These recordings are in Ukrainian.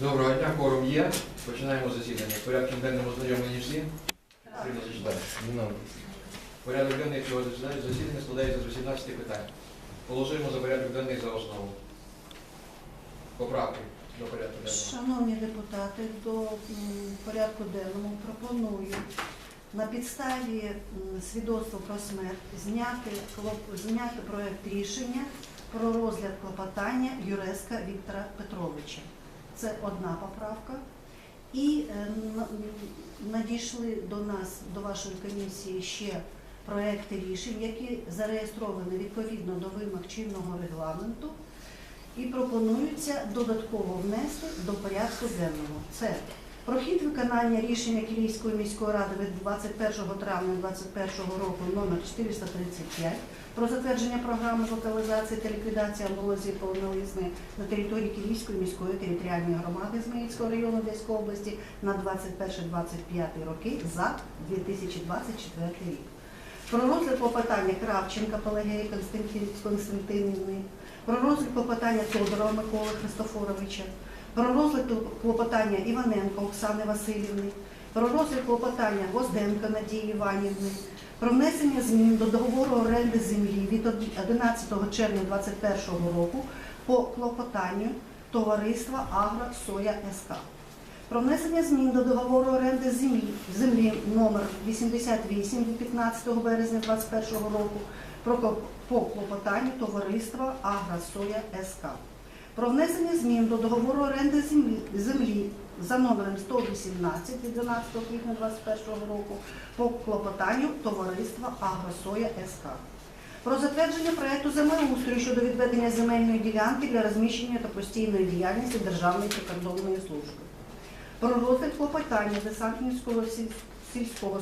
Доброго дня, форум є. Починаємо засідання. Порядком денним ознайомлені всі. Порядок денний цього засідання засідання складається з 18 питань. Голосуємо за порядок денний за основу. Поправки до порядку денного. Шановні депутати, до порядку денному пропоную на підставі свідоцтва про смерть зняти, зняти проект рішення про розгляд клопотання Юреска Віктора Петровича. Це одна поправка. І е, надійшли до нас, до вашої комісії ще проекти рішень, які зареєстровані відповідно до вимог чинного регламенту і пропонується додатково внести до порядку денного. Це прохід виконання рішення Київської міської ради від 21 травня 2021 року номер 435 про затвердження програми локалізації та ліквідації амбулозії повнолізни на території Київської міської територіальної громади Зміївського району Одеської області на 21-25 роки за 2024 рік. Про розгляд клопотання Кравченка Пелагеї Константин- Константинівни, про розгляд клопотання Тодорова Миколи Христофоровича, про розгляд клопотання Іваненко Оксани Васильівни, про розгляд клопотання Возденка Надії Іванівни, про внесення змін до договору оренди землі від 11 червня 2021 року по клопотанню товариства Агро Соя СК. Про внесення змін до договору оренди землі, землі номер 88 від 15 березня 2021 року про по клопотанню товариства Агросоя СК. Про внесення змін до договору оренди землі, землі за номером 118 від 12 квітня 2021 року по клопотанню товариства Агросоя СК. Про затвердження проекту землеустрою щодо відведення земельної ділянки для розміщення та постійної діяльності Державної прикордонної служби. Про розгляд клопотання Десантнівського сільського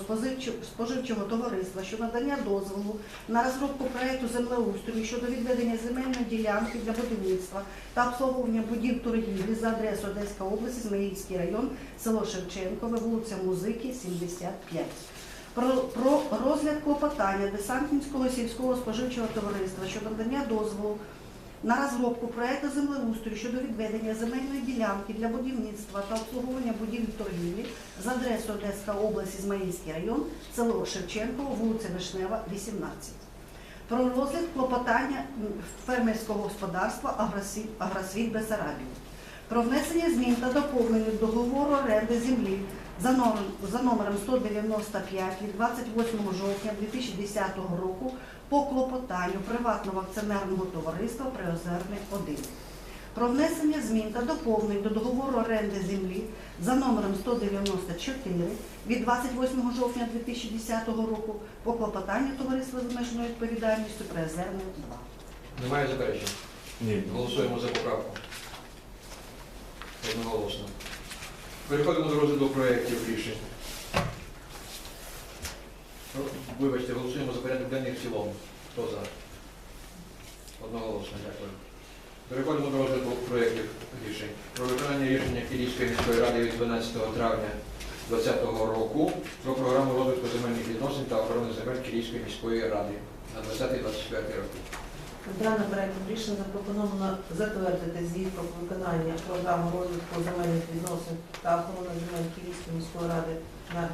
споживчого товариства щодо надання дозволу на розробку проекту землеустрою щодо відведення земельної ділянки для будівництва та обслуговування будів торгівлі за адресою Одеська область, Зміївський район, село Шевченкове, вулиця Музики, 75. Про, про розгляд клопотання Десантнівського сільського споживчого товариства щодо надання дозволу на розробку проекту землеустрою щодо відведення земельної ділянки для будівництва та обслуговування будівель торгівлі з адресою Одеська область, Ізмаїльський район, село Шевченково, вулиця Вишнева, 18. Про розгляд клопотання фермерського господарства «Агросвіт, Бесарабів. Про внесення змін та доповнення договору оренди землі за за номером 195 від 28 жовтня 2010 року по клопотанню приватного акціонерного товариства Приозерне 1. Про внесення змін та доповнень до договору оренди землі за номером 194 від 28 жовтня 2010 року по клопотанню товариства з обмеженою відповідальністю Приозерне 2. Немає заперечень? Ні. Голосуємо за поправку. Одноголосно. Переходимо до розгляду проєктів рішень. Ну, Вибачте, голосуємо за порядок денний в цілому. Хто за? Одноголосно, дякую. Переходимо до розгляду проєктів рішень. Про виконання рішення Київської міської ради від 12 травня 2020 року про програму розвитку земельних відносин та охорони земель Київської міської ради на 20-24 роки. Даним проектом рішення запропоновано затвердити звіт про виконання програми розвитку земельних відносин та охорони земель Київської міської ради на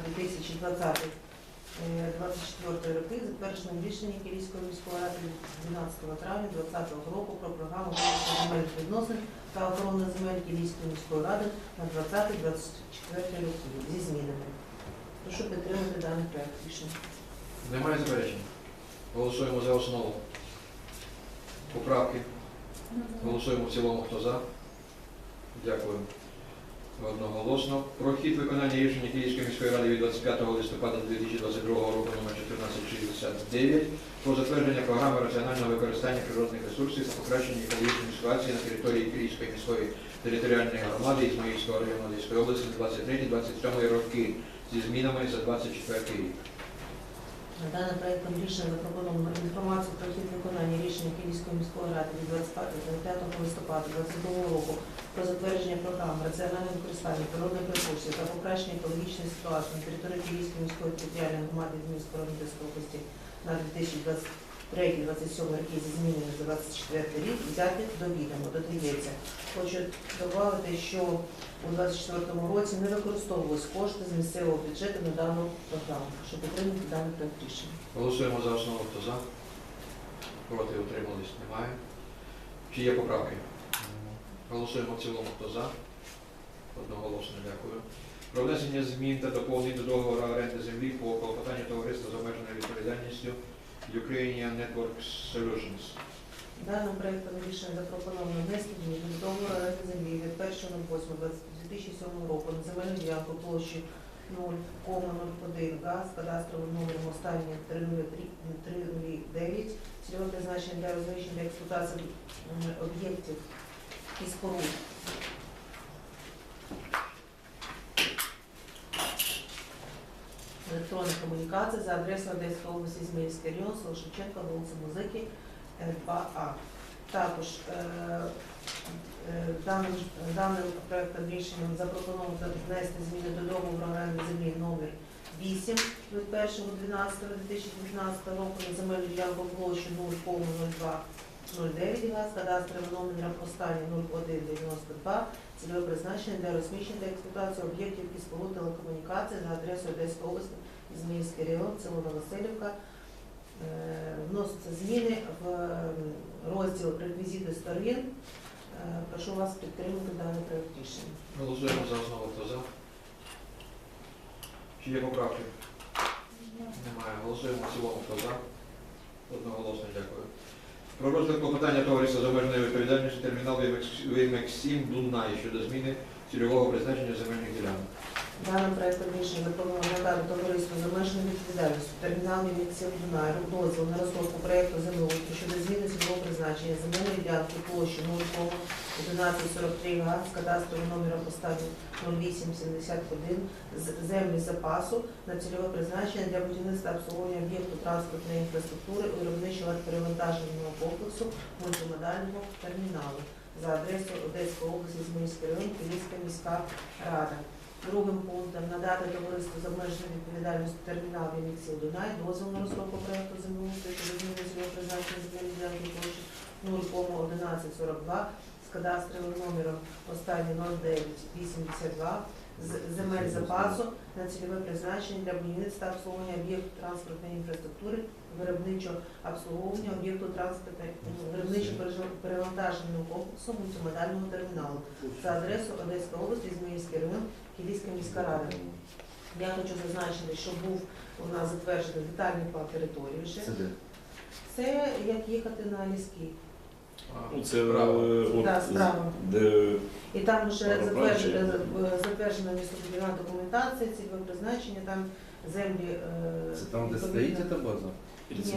2020-2024 роки, затвердженим рішенням Київської міської ради 12 травня 2020 року про програму земельних відносин та охорони земель Київської міської ради на 2020-2024 роки зі змінами. Прошу підтримати даний проект рішення. Немає заперечень? Голосуємо за основу. Поправки. Голосуємо в цілому. Хто за? Дякую. Одноголосно. Про хід виконання рішення Київської міської ради від 25 листопада 2022 року номер 1469 про затвердження програми раціонального використання природних ресурсів та покращення екологічної ситуації на території Київської міської територіальної громади Ізмаїльського району Одеської області на 23-27 роки зі змінами за 24 рік. Даним проєктом рішення запропоновано інформацію про хід виконання рішення Київської міської ради від 25 листопада 2022 року про затвердження програм раціонального використання природних ресурсів та покращення екологічної ситуації на території Київської міської територіальної громади Зміївської області на 3 27 роки зі змінами за 24 рік взяти до відома. Додається. Хочу додати, що у 2024 році не використовувались кошти з місцевого бюджету на дану програму, щоб підтримати даний проект рішення. Голосуємо за основу. Хто за? Проти утримались? Немає. Чи є поправки? Голосуємо в цілому. Хто за? Одноголосно дякую. Про внесення змін та доповнень до договору оренди землі по клопотанню товариства з обмеженою відповідальністю Ukrainian Network Solutions. Даним проектом рішення запропоновано зміни до договору оренди землі від 1.08.2007 року на земельну ділянку площі 0,01 га з кадастровим номером останнє 309, цільове призначення для розміщення та експлуатації об'єктів і споруд. Електронних комунікацій за адресою Одеської області, Зміївський район, село Шевченка, вулиця Музики, 2А. Також е, е, даним, даним проектом рішенням запропоновано внести зміни до договору оренди землі номер 8 від 1.12.2019 року на земельну ділянку площі 0,0209 га з кадастровим номером останній 0192 цільове призначення для розміщення та експлуатації об'єктів і споруд телекомунікацій за адресою Одеської області, Зміївський район, село Новоселівка. Е, Вносяться зміни в розділ реквізити сторін. Е, Прошу вас підтримати даний проект рішення. Голосуємо за основу. Хто за? Чи є поправки? Немає. Голосуємо в цілому. Хто за? Одноголосно дякую. Про розгляд клопотання товариства з обмеженою відповідальністю термінал ВМХ-7 Дунай щодо зміни цільового призначення земельних ділянок. Даним проектом рішення запропоновано надати товариству з обмеженою відповідальністю термінальний міксів Дунай дозвіл на розробку проекту землеустрою щодо зміни цільового призначення земельної ділянки площі 0,1143 га з кадастровим номером останнім 0871 з землі запасу на цільове призначення для будівництва обслуговування об'єкту транспортної інфраструктури виробничого перевантаженого комплексу мультимодального терміналу за адресою Одеської області, Зміївський район, Київська міська рада. Другим пунктом надати товариству з обмеженою відповідальністю термінал Вініксів Дунай дозвіл на розробку проекту землеустрою щодо зміни цільового призначення земельної ділянки площі 0,1142 з кадастровим номером останній 0982 з земель запасу на цільове призначення для будівництва та обслуговування об'єкту транспортної інфраструктури, виробничого обслуговування об'єкту транспортної виробничо перевантаженого комплексу мультимодального терміналу за адресою Одеська область, Ізмаїльський район, Київська міська рада. Я хочу зазначити, що був у нас затверджений детальний план території вже. Це де? Це як їхати на ліски. Ну, це Справа. е, от, Да, справа. де І там вже затверджена, правчих. затверджена містобудівна документація, цільове призначення, там землі. е, це там, де відповідно. стоїть ця база?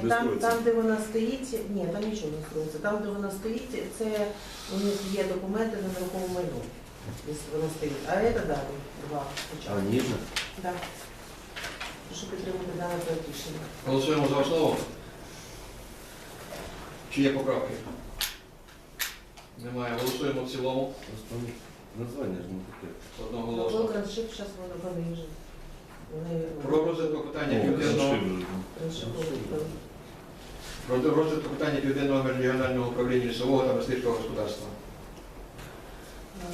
Ні, там, там, де вона стоїть, ні, там нічого не строїться. Там, де вона стоїть, це у них є документи на нерухоме майно, якщо вона стоїть. А це далі, два А спочатку. ніже? Так. Прошу підтримати дане проект рішення. Голосуємо за основу. Чи є поправки? Немає. Голосуємо в цілому. Просто названня ж не таке. Одноголосно. Такий траншип зараз вони вони вже. Про розвиток питання Ну, південного про розвиток питання південного регіонального управління лісового та мисливського господарства.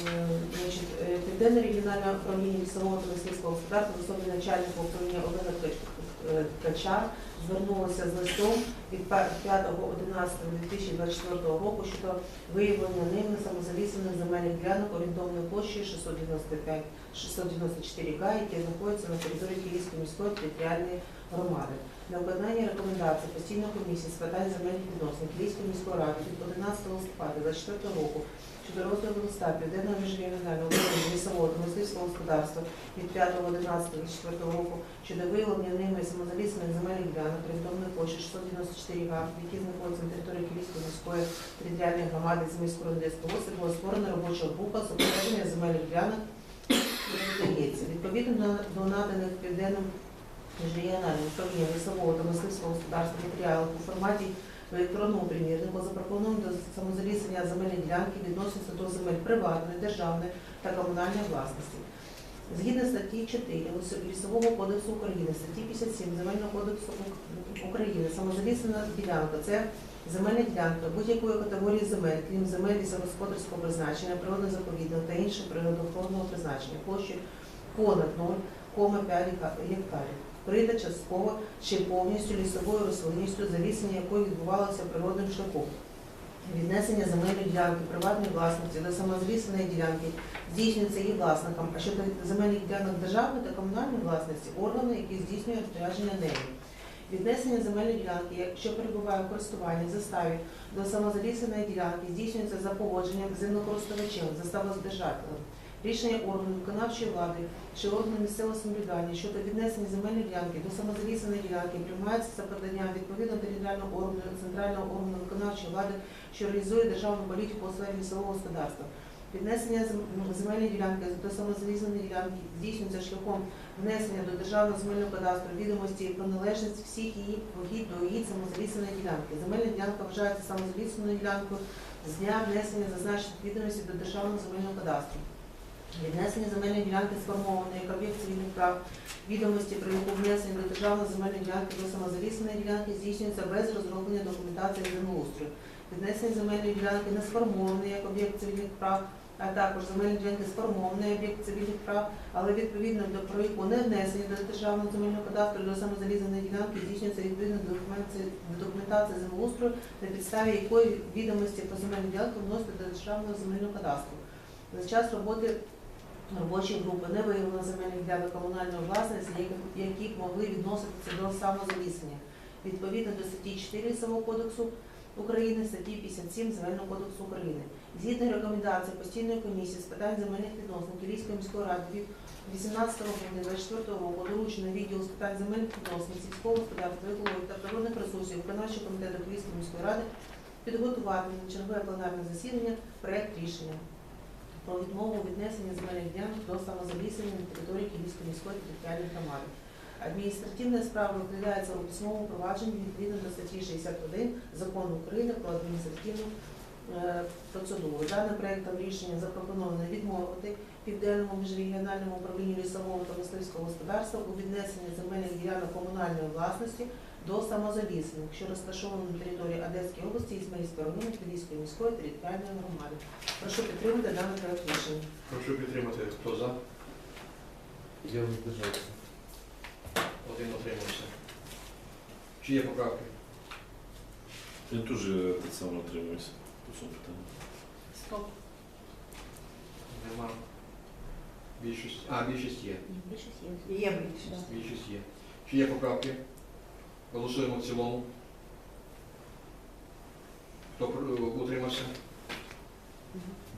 Е, Значить, е, Південне регіональне управління лісового та мисливського господарства особливо начальник начальника управління Ткач- е, Ткача звернулася з листом від 5.11.2024 року щодо виявлення ними самозалізаних земельних ділянок орієнтовною площею 695 694 га, які знаходяться на території Київської міської територіальної громади. На виконання рекомендацій постійної комісії з питань земельних відносин Київської міської ради від 11 листопада 2024 року щодо розгляду листа Південного міжрегіонального управління лісового та мисливського господарства від 5.11.2024 року щодо виявлення ними самозалісних земельних ділянок орієнтовної площі 694 га, які знаходяться на території Київської міської територіальної громади Зміської Одеської області, була створена робоча група з обстеження земельних ділянок. Відповідно до наданих Південним міжрегіональним управлінням лісового та мисливського господарства матеріалів у форматі в електронному примірнику запропоновано до самозалісення земельної ділянки відносяться до земель приватної, державної та комунальної власності. Згідно статті 4 Лісового кодексу України, статті 57 Земельного кодексу України, самозалісна ділянка це земельна ділянка будь-якої категорії земель, крім земель лісогосподарського призначення, природно заповідного та іншого природоохоронного призначення, площі понад 0,5 гектарів, вкрита частково чи повністю лісовою рослинністю, завісення якої відбувалося природним шляхом. Віднесення земельної ділянки приватної власності до самозалісної ділянки здійснюється її власником, а щодо земельних ділянок державної та комунальної власності органи, які здійснюють розпорядження нею. Віднесення земельної ділянки, якщо перебуває в користуванні заставі до самозалісної ділянки, здійснюється за погодженням з заставодержателем. Рішення органу виконавчої влади чи органу місцевого самоврядування щодо віднесення земельної ділянки до самозалісної ділянки приймається за поданням відповідно територіального органу центрального органу виконавчої влади, що реалізує державну політику у сфері лісового господарства. Віднесення земельної ділянки до самозалізної ділянки здійснюється шляхом внесення до державного земельного кадастру відомості про належність всіх її вагід до її самозалісної ділянки. Земельна ділянка вважається самозалісною ділянкою з дня внесення зазначених відомостей до державного земельного кадастру. Віднесення земельної ділянки сформованої як об'єкт цивільних прав, відомості про яку внесення до державної земельної ділянки до самозалісної ділянки здійснюється без розроблення документації землеустрою. Віднесення земельної ділянки не сформованої як об'єкт цивільних прав, а також земельні ділянки сформований об'єкт цивільних прав, але відповідно до про яку не внесення до державного земельного кадастру до самозалізаної ділянки здійснюється відповідно до документації землеустрою, на підставі якої відомості про земельну ділянку вносити до державного земельного кадастру. За час роботи робочої групи не виявлено земельних ділянок комунальної власності, які- могли відноситися до самозалісення. Відповідно до статті 4 Лісового кодексу України, статті 57 Земельного кодексу України. Згідно рекомендацій постійної комісії з питань земельних відносин Київської міської ради від 18 грудня 2024 року доручено відділу з питань земельних відносин, сільського господарства, екології та природних ресурсів виконавчого комітету Київської міської ради підготувати на чергове пленарне засідання проект рішення про відмову віднесення земельних ділянок до самозалісення на території Київської міської територіальної громади. Адміністративна справа розглядається у письмовому провадженні відповідно до статті 61 Закону України про адміністративну е, процедуру. Даним проектом рішення запропоновано відмовити Південному міжрегіональному управлінню лісового та мисливського господарства у віднесенні земельних ділянок комунальної власності до самозалісних, що розташовані на території Одеської області Ізмаїльського району Київської міської територіальної громади. Прошу підтримати даний проект рішення. Прошу підтримати. Хто за? Я воздержався. Один утримався. Чи є поправки? Я теж так само отримуюся по цьому питанню. Стоп. Нема. Більшість. А, більшість є. Є більше. Більшість є. Чи є поправки? Голосуємо в цілому. Хто утримався?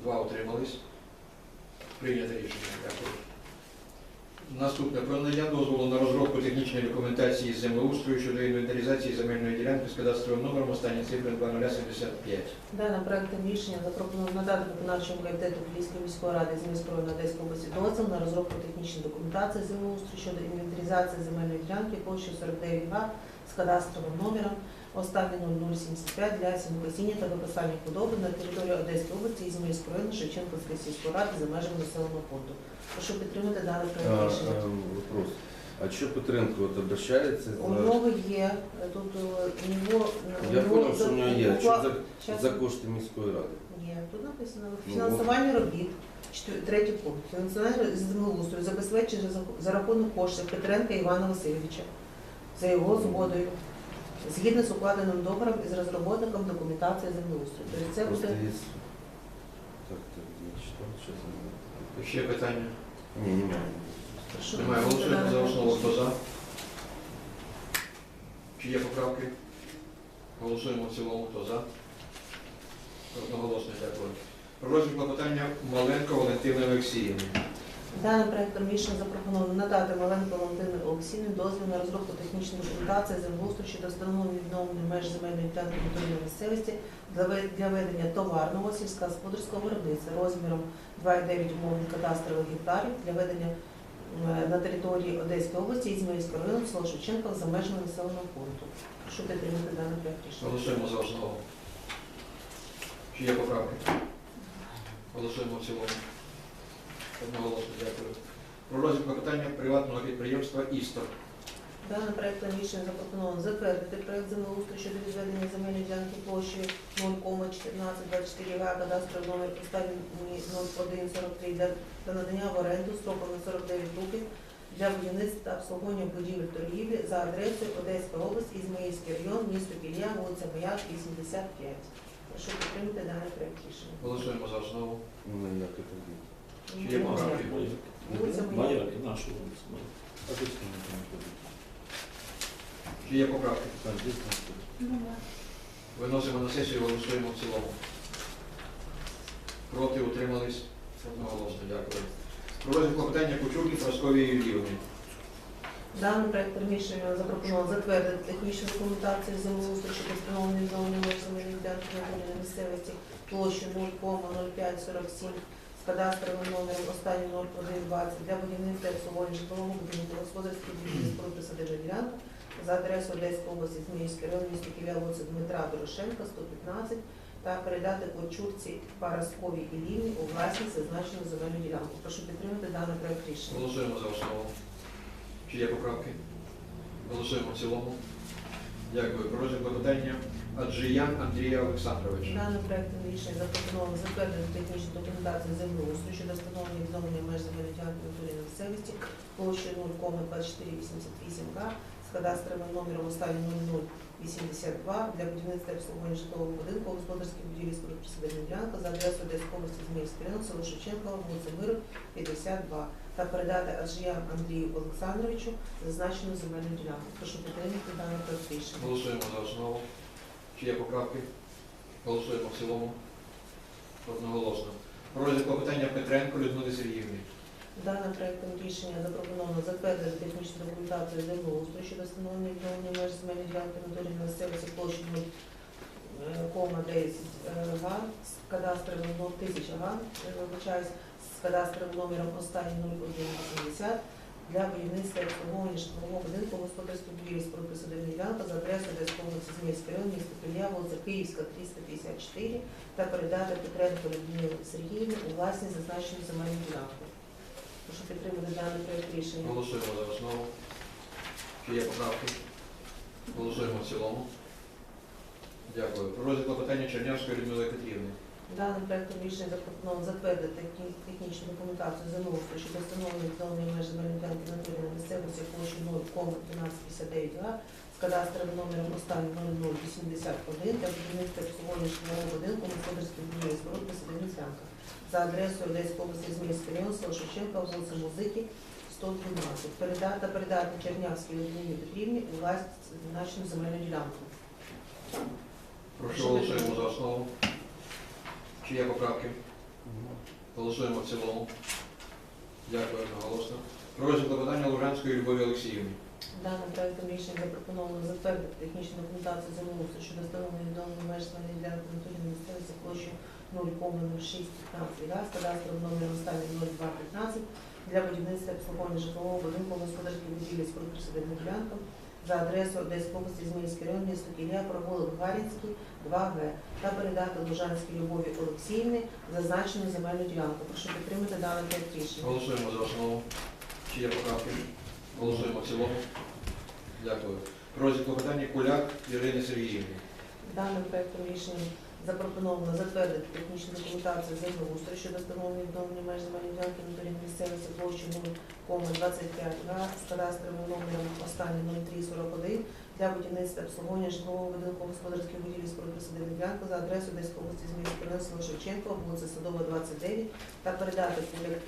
Два утримались. Прийнято рішення. Дякую. Наступне про надання дозволу на розробку технічної документації з землеустрою щодо інвентаризації земельної ділянки з кадастровим номером останні цифри 2075. Даним проектом рішення запропоновано надати виконавчому комітету Київської міської ради з міської Одеської області дозвіл на розробку технічної документації землеустрою щодо інвентаризації земельної ділянки площею 49 га з кадастровим номером останній 0075 для сінокосіння та виписання худоби на території Одеської області і Зміївського району Шевченківської сільської ради за межами населеного пункту. Прошу підтримати даний А, проект рішення. вопрос. А что Петренко вот обращается У за... нього є е, тут е, у нього Я понял, что у него есть. Что за, Щас. за кошти міської ради? Є, тут написано Ну, фінансування робіт. Чотир- Третій пункт. Фінансування з землеустрою забезпечення за, за рахунок коштів Петренка Івана Васильовича за його згодою. Згідно з укладеним договором із розробником документації землеустрою. Тобто це Просто буде есть... Так, так, не читал, сейчас. Ще питання? Не, немає. Немає. Голосуємо за основу. Хто за? Чи є поправки? Голосуємо в цілому. Хто за? Одноголосно дякую. Про розгляд клопотання Маленко Валентини Олексіївни. Даним проектом рішення запропоновано надати Маленко Валентину Олексійну дозвіл на розробку технічної документації землеустрою щодо встановлення відновлення меж земельної ділянки території місцевості для ведення товарного сільськогосподарського виробництва розміром 2,9 умовних кадастрових гектарів для ведення е, на території Одеської області і Ізмаїльського району село Шевченка за межами населеного пункту. Прошу підтримати даний проект рішення. Голосуємо за основу. Чи є поправки? Голосуємо в цілому. Одноголосно дякую. про розвиток питання приватного підприємства «Істор». Даним проектом рішення запропоновано затвердити проект землеустрою щодо відведення земельної ділянки площею 0,1424 га, кадастровий номер останній 0143 для та надання в оренду строком на 49 років для будівництва та обслуговування будівель торгівлі за адресою Одеська область, Ізмаїльський район, місто Кілія, вулиця Бояк, 85. Прошу підтримати даний проект рішення. Голосуємо за основу. Ну, як? Чи є? Вулиця там ходим. Чи є поправки? Виносимо на сесію, голосуємо в цілому. Проти утримались одноголосно. Дякую. Про розвиток питання Кучурки Прасковії Юріївни. Даним проектом рішення запропоновано затвердити технічну документацію землеустрою щодо встановлення відновлення меж земельної ділянки на місцевості площі 0,0547 з кадастровим номером останній 0120 для будівництва обслуговування житлового будинку господарських будівлі споруд присадибна ділянка за адресою Одеської області, Зміївський район, місто Києва, вулиця Дмитра Дорошенка, 115 та передати Кочурці Парасковій і Лівні у власність зазначену земельну ділянку. Прошу підтримати даний проект рішення. Голосуємо за основу. Чи є поправки? Голосуємо в цілому. Дякую. Про розвиток питання Аджиян Андрія Олександровича. Даним проектом рішення запропоновано затвердити технічну документацію землеустрою щодо встановлення відновлення меж земельної на місцевості площею 0,2488 га з кадастровим номером останній 0082 для будівництва обслуговування житлового будинку, господарських будівлі споруд присадибної ділянки за адресою Одеської області Зміївський район, село Шевченкова, вулиця Миру, 52 та передати Аджіям Андрію Олександровичу зазначену земельну ділянку. Прошу підтримати даний проект рішення. Голосуємо за основу. Чи є поправки? Голосуємо в цілому. Одноголосно. Про розвиток питання Петренко Людмили Сергіївни. Даним проектом рішення запропоновано затвердити технічну документацію землеустрою щодо встановлення відновлення меж земельної ділянки території місцевості площі 0,10 га з кадастровим ну, 1000 га, е, вибачаюсь, з кадастровим номером останній 0180 для будівництва обслуговування житлового будинку господарської будівлі споруд присадибної ділянки за адресою Одеської області Зміївський район, місто Пілля, вулиця Київська, 354 та передати Петренко Людмилі Сергіївні у власність зазначену земельну ділянку. Прошу підтримати даний проект рішення. Голосуємо за основу. Чи є поправки? Голосуємо в цілому. Дякую. Про розвиток питання Чернявської Людмили Петрівни. Даним проектом рішення запропоновано затвердити технічну документацію землеустрою щодо встановлення відновлення меж земельної території місцевості площі 0,1359 га з кадастровим номером останній 0081 для будівництва обслуговування житлового будинку господарських будівель споруд ділянка за адресою Одеської області Зміївський район, село Шевченка, вулиця Музики, 112. Передати та передати Чернявській Людмилі Петрівні у власність зазначену земельну ділянку. Прошу голосуємо за основу. Чи є поправки? Голосуємо в цілому. Дякую одноголосно. Про розвиток питання Лужанської Любові Олексіївни. Даним проектом рішення запропоновано затвердити технічну документацію землеустрою щодо встановлення відновлення меж на території місцевості площею 0,0615 га з кадастровим номером останній 0215 для будівництва обслуговування житлового будинку господарських будівлі з присадибним ділянкам за адресою Одеської області, Зміївський район, місто Кілія, провулок Гарінський, 2Г та передати Лужанській Любові Олексіївні зазначену земельну ділянку. Прошу підтримати даний проект рішення. Голосуємо за основу. Чи є поправки? Голосуємо в цілому. Дякую. Про питання Куляк Ірини Сергіївни. Даним проектом рішення запропоновано затвердити технічну документацію землеустрою щодо встановлення відновлення меж земельної ділянки на території місцевості площі 0,25 га з кадастровим номером останній 0341 для будівництва обслуговування житлового будинку господарських будівлі з присадибних ділянки за адресою Одеської області Зміївського району, село Шевченко, вулиця Садова, 29 та передати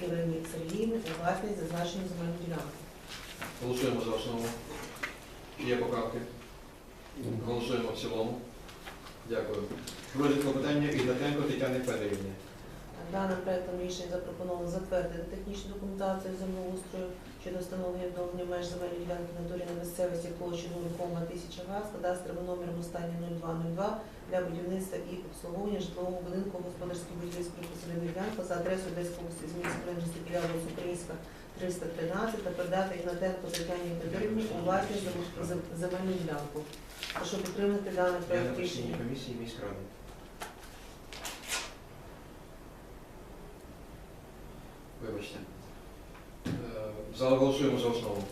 Ірині Сергіївні у власність зазначену земельну ділянку. Голосуємо за основу. Є поправки? Голосуємо в цілому. Дякую. Про розвиток Ігнатенко Тетяни Федорівни. Даним проектом рішення запропоновано затвердити технічну документацію землеустрою щодо встановлення відновлення меж земельної ділянки на території на місцевості площі 0,1000 га з кадастровим номером останній 0202 для будівництва і обслуговування житлового будинку господарської будівлі приписаними ділянки за адресою Одеської області Зміївської району міста Кіля, вулиця Українська, 313 та передати Ігнатенко Тетяні Федорівні у власність зем- зем- земельну ділянку. Прошу підтримати даний Я проект на постійній рішення. комісії міськради. Вибачте. Е, В голосуємо за основу.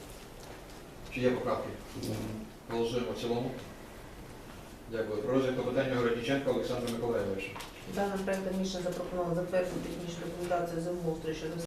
Чи є поправки? Голосуємо в цілому. Дякую. Про розгляд клопотання Городніченка Олександра Миколаєвича. Даним проектом рішення запропоновано затвердити технічну документацію землеустрою щодо